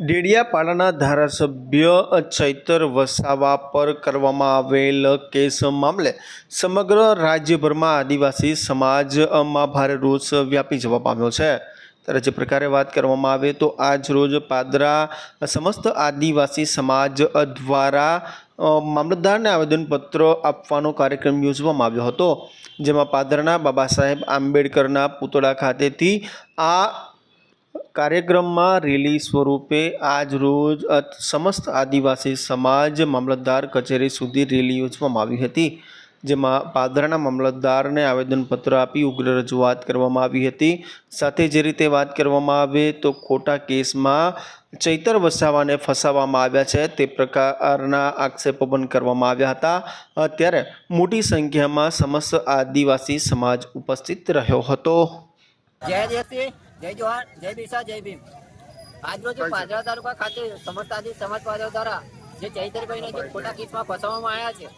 ડેડિયાપાડાના ધારાસભ્ય ચૈતર વસાવા પર કરવામાં આવેલ કેસ મામલે સમગ્ર રાજ્યભરમાં આદિવાસી સમાજમાં ભારે રોષ વ્યાપી જવા પામ્યો છે. ત્યારે જે પ્રકારે વાત કરવામાં આવે તો આજ રોજ પાદરા સમસ્ત આદિવાસી સમાજ દ્વારા મામલતદારને આવેદનપત્ર આપવાનો કાર્યક્રમ યોજવામાં આવ્યો હતો. જેમાં પાદરના બાબા સાહેબ આંબેડકરના પુતળા ખાતેથી આ કાર્યક્રમમાં રેલી સ્વરૂપે આજ રોજ સમસ્ત આદિવાસી સમાજ મામલતદાર કચેરી સુધી રેલી યોજવામાં આવી હતી, જેમાં પાદરાના મામલતદારને આવેદનપત્ર આપી ઉગ્ર રજૂઆત કરવામાં આવી હતી. સાથે જે રીતે વાત કરવામાં આવે તો ખોટા કેસમાં ચૈતર વસાવાને ફસાવવામાં આવ્યા છે, તે પ્રકારના આક્ષેપો પણ કરવામાં આવ્યા હતા. અત્યારે ત્યારે મોટી સંખ્યામાં સમસ્ત આદિવાસી સમાજ ઉપસ્થિત રહ્યો હતો. જય દેશી જય જોહાર, જય બિરસા, જય ભીમ. આજરોજ પાદરા તાલુકા ખાતે સમજતાથી સમાજ પાદરા દ્વારા જે ચૈતરભાઈને જે ખોટા કેસમાં ફસાવવામાં આવ્યા છે,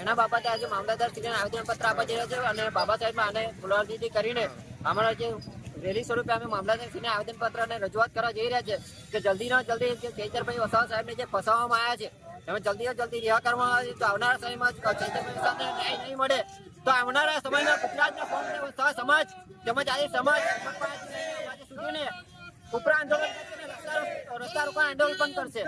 એના બાબતે આજે મામલતદાર શ્રીને આવેદનપત્ર આપવા જઈ રહ્યા છે અને બાબા સાહેબમાં આને પુનરાવૃત્તિ કરીને અમારા જે રેલી સ્વરૂપે અમે મામલતદાર શ્રીને આવેદનપત્ર અને રજૂઆત કરવા જઈ રહ્યા છે કે જલ્દીમાં જલ્દી જે ચૈતરભાઈ વસાવા સાહેબને જે ફસાવવામાં આવ્યા છે, એમાં જલ્દી જલ્દી રિહા કરવામાં આવે તો આવનારા સમયમાં વસાવાને ન્યાય નહીં મળે, તો આવનારા સમયમાં ગુજરાતના સમાજ, તેમજ આજે સમાજ સુધીને ઉપરા આંદોલન કરશે અને રસ્તા રસ્તા રોકો આંદોલન પણ કરશે